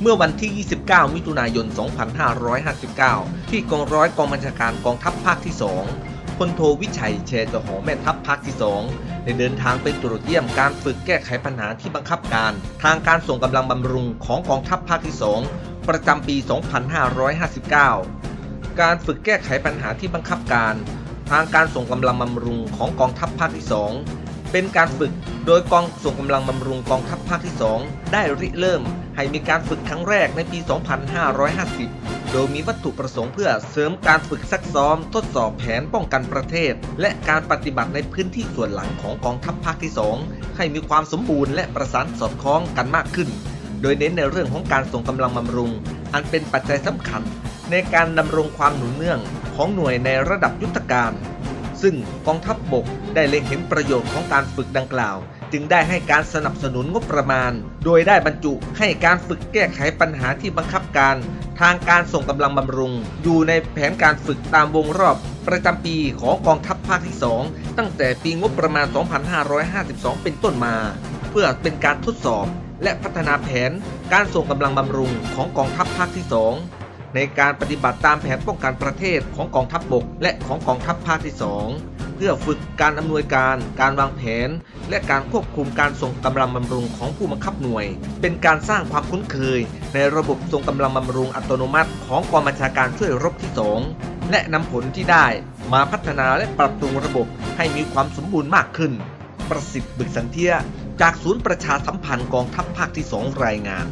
เมื่อวันที่ 29 มิถุนายน 2559 ที่กองร้อยกองบัญชาการกองทัพภาคที่ 2พลโทวิชัยเชจหอแม่ทัพภาคที่ 2 ได้เดินทางไปตรวจเยี่ยมการฝึกแก้ไขปัญหาที่บังคับการ ทางการส่งกำลังบำรุงของกองทัพภาคที่ 2 ประจำปี 2559 การฝึกแก้ไขปัญหาที่บังคับการ ทางการส่งกำลังบำรุงของกองทัพภาคที่ 2 เป็นการฝึกโดยกองส่งกำลังบำรุงกองทัพภาคที่ 2 ได้ริเริ่ม ให้มีการฝึกครั้งแรกในปี 2550 โดยมีวัตถุประสงค์เพื่อเสริมการฝึกซักซ้อม ทดสอบแผนป้องกันประเทศ และการปฏิบัติในพื้นที่ส่วนหลังของกองทัพภาคที่ 2 ให้มีความสมบูรณ์และประสานสอดคล้องกันมากขึ้น โดยเน้นในเรื่องของการส่งกำลังบำรุง อันเป็นปัจจัยสำคัญ ในการดำรงความหนุนเนื่องของหน่วยในระดับยุทธการ ซึ่งกองทัพบบกได้เล็งเห็นประโยชน์ของการฝึกดังกล่าว จึงได้ให้การสนับสนุนงบประมาณ โดยได้บรรจุให้การฝึกแก้ไขปัญหาที่บังคับการ ทางการส่งกำลังบำรุง อยู่ในแผนการฝึกตามวงรอบ ประจำปีของกองทัพภาคที่ 2 ตั้งแต่ปีงบประมาณ 2552 เป็นต้นมา เพื่อเป็นการทดสอบและพัฒนาแผนการส่งกำลังบำรุงของกองทัพภาคที่ 2 ในการปฏิบัติตามแผนป้องกันประเทศของกองทัพบบก และของกองทัพภาคที่ 2 เพื่อฝึกการอำนวยการ การวางแผน และการควบคุมการส่งกำลังบำรุงของผู้บังคับหน่วย เป็นการสร้างความคุ้นเคย ในระบบส่งกำลังบำรุงอัตโนมัติ ของกองบัญชาการช่วยรบที่ 2 และนำผลที่ได้มาพัฒนาและปรับปรุงระบบให้มีความสมบูรณ์มากขึ้น ประสิทธิ์บึกสันเทียจากศูนย์ประชาสัมพันธ์กองทัพภาคที่ 2 รายงาน